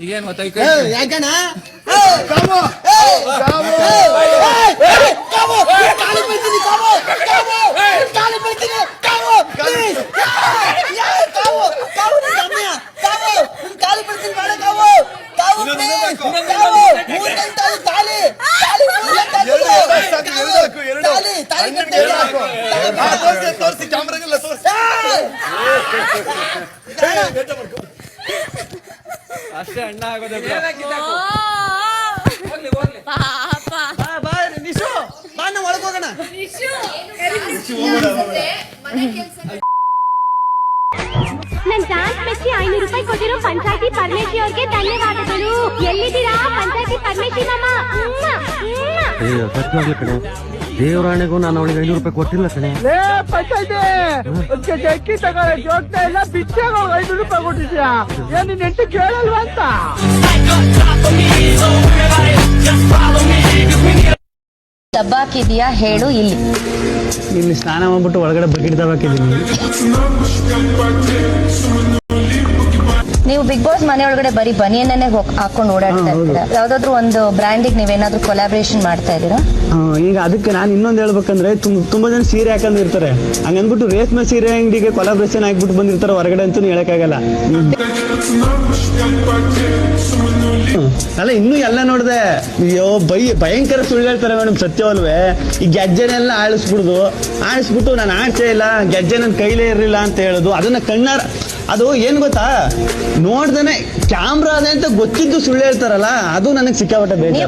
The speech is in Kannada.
ಈಗೇನ್ ಗೊತ್ತಾ ಯಾಕಣ್ಣ ತೋರ್ಸಿ ಕ್ಯಾಮ್ರಾಗೆಲ್ಲ ತೋರ್ಸಿ ಅಷ್ಟೇ ಅಣ್ಣ ಆಗೋದು ಪಾಪ. ಬಾ ನಿಶು. ಬಾ ನಾವು ಒಳಗೆ ಹೋಗೋಣ. ನನ್ ಡಾನ್ಸ್ ಮೆಚ್ಚಿ ಐನೂರು ರೂಪಾಯಿ ಕೊಟ್ಟಿರೋ ಪಂಚಾಯತಿ ಪರಮೇಶಿ ಅವ್ರಿಗೆ ಧನ್ಯವಾದಗಳು. ಎಲ್ಲಿದ್ದೀರಾ ಪಂಚಾಯತಿ ಪರಮೇಶಿ ಮಾಮ? ದೇವರಾಣೆಗೂ ನಾನು ಅವನಿಗೆ ಐನೂರು ರೂಪಾಯಿ ಕೊಟ್ಟಿಲ್ಲ ಕಣೆ. ಅಕ್ಕಿ ತಗೊಳ್ಳೆ ಜೋಗ್ತಾ ಇಲ್ಲ ಬಿಚ್ಚಾಗ ಐದು ರೂಪಾಯಿ ಕೊಟ್ಟಿದ್ಯಾ? ಏನ್ ನಿನ್ ಹೆಂಡತಿ ಕೇಳಲ್ವಾ ಅಂತ? ದಬ್ಬಾಕಿದ್ಯಾ ಹೇಳು ಇಲ್ಲಿ. ಇಲ್ಲಿ ಸ್ನಾನ ಮಾಡ್ಬಿಟ್ಟು ಒಳಗಡೆ ಬಕೆಟ್ ತಗೋಕಿದ್ದೀನಿ ನೀವು ಬಿಗ್ ಬಾಸ್ ಮನೆ ಒಳಗಡೆ ಬರೀ ಬನಿಯನ್ನೇ ಹಾಕೊಂಡು ಓಡಾಡ್ತಾ ಇದ್ದೀರಾ ಯಾವ್ದಾದ್ರು ಒಂದು ಬ್ರ್ಯಾಂಡಿಗೆ ನೀವೇನಾದ್ರೂ ಕೊಲಾಬ್ರೇಷನ್ ಮಾಡ್ತಾ ಇದ್ದೀರಾ? ಈಗ ಅದಕ್ಕೆ ನಾನು ಇನ್ನೊಂದು ಹೇಳ್ಬೇಕಂದ್ರೆ ತುಂಬ ಜನ ಸೀರೆ ಹಾಕೊಂಡಿರ್ತಾರೆ ಹಂಗಂದ್ಬಿಟ್ಟು ರೇಷ್ಮೆ ಸೀರೆ ಅಂಗಡಿಗೆ ಕೊಲಾಬ್ರೇಷನ್ ಆಗ್ಬಿಟ್ಟು ಬಂದಿರ್ತಾರೆ ಹೊರಗಡೆ ಅಂತೂ ಹೇಳಕ್ಕಾಗಲ್ಲ. ಅಲ್ಲ ಇನ್ನೂ ಎಲ್ಲ ನೋಡಿದೆ ಅಯ್ಯೋ ಬೈ ಭಯಂಕರ ಸುಳ್ಳು ಹೇಳ್ತಾರೆ ಮೇಡಮ್ ಸತ್ಯವಲ್ವೇ. ಈ ಗೆಜ್ಜೆನೆಲ್ಲ ಆಳಿಸ್ಬಿಡುದು. ಆಳಿಸ್ಬಿಟ್ಟು ನಾನು ಆಡ್ಸೇ ಇಲ್ಲ ಗೆಜ್ಜೆ ನನ್ನ ಕೈಲೇ ಇರಲಿಲ್ಲ ಅಂತ ಹೇಳೋದು. ಅದನ್ನ ಕಣ್ಣಾರ ಅದು ಏನು ಗೊತ್ತಾ? ನೋಡ್ದೇನೆ ಕ್ಯಾಮ್ರಾ ಅದೇ ಅಂತ ಗೊತ್ತಿದ್ದು ಸುಳ್ಳು ಹೇಳ್ತಾರಲ್ಲ ಅದು ನನಗೆ ಸಿಕ್ಕಾಪಟ್ಟೆ ಬೇಕು